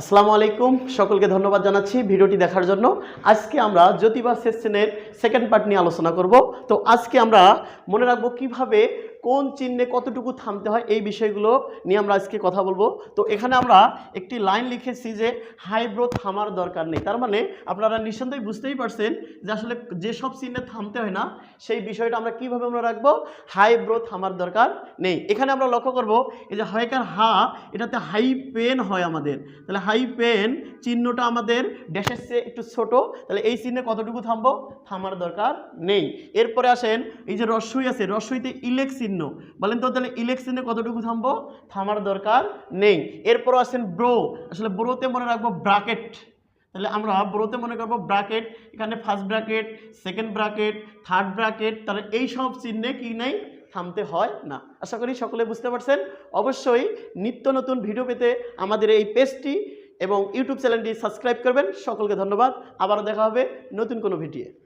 আসসালামু আলাইকুম। সকলকে ধন্যবাদ জানাচ্ছি ভিডিওটি দেখার জন্য। আজকে আমরা জ্যোতিবা সেশনের সেকেন্ড পার্ট নিয়ে আলোচনা করব। তো আজকে আমরা মনে রাখব কীভাবে কোন চিহ্নে কতটুকু থামতে হয় এই বিষয়গুলো নিয়ে আমরা আজকে কথা বলব। তো এখানে আমরা একটি লাইন লিখেছি যে, হাইব্রো থামার দরকার নেই। তার মানে আপনারা নিঃসন্দেহে বুঝতেই পারছেন যে আসলে যেসব চিহ্নে থামতে হয় না, সেই বিষয়টা আমরা কীভাবে আমরা রাখব? হাইব্রো থামার দরকার নেই। এখানে আমরা লক্ষ্য করব এই যে, হয়কার হা এটাতে হাই পেন হয় আমাদের। তাহলে হাই পেন চিহ্নটা আমাদের ড্যাশের চেয়ে একটু ছোট। তাহলে এই চিহ্নে কতটুকু থামবো? থামার দরকার নেই। এরপরে আসেন এই যে রস্যই আছে রস্যইতে ইলেক চিহ্ন বলেন তো তাহলে ইলেক চিহ্নে কতটুকু থামবো? থামার দরকার নেই। এরপর আসেন ব্রো আসলে ব্রোতে মনে রাখব ব্রাকেট তাহলে আমরা ব্রোতে মনে করব ব্রাকেট এখানে first bracket second bracket third bracket তাহলে এই সব চিহ্নে কি নেই? থামতে হয় না। আশা করি সকলে বুঝতে পারছেন। অবশ্যই নিত্য নতুন ভিডিও পেতে আমাদের এই পেজটি এবং ইউটিউব চ্যানেলটি সাবস্ক্রাইব করবেন। সকলকে ধন্যবাদ। আবারও দেখা হবে নতুন কোনো ভিডিও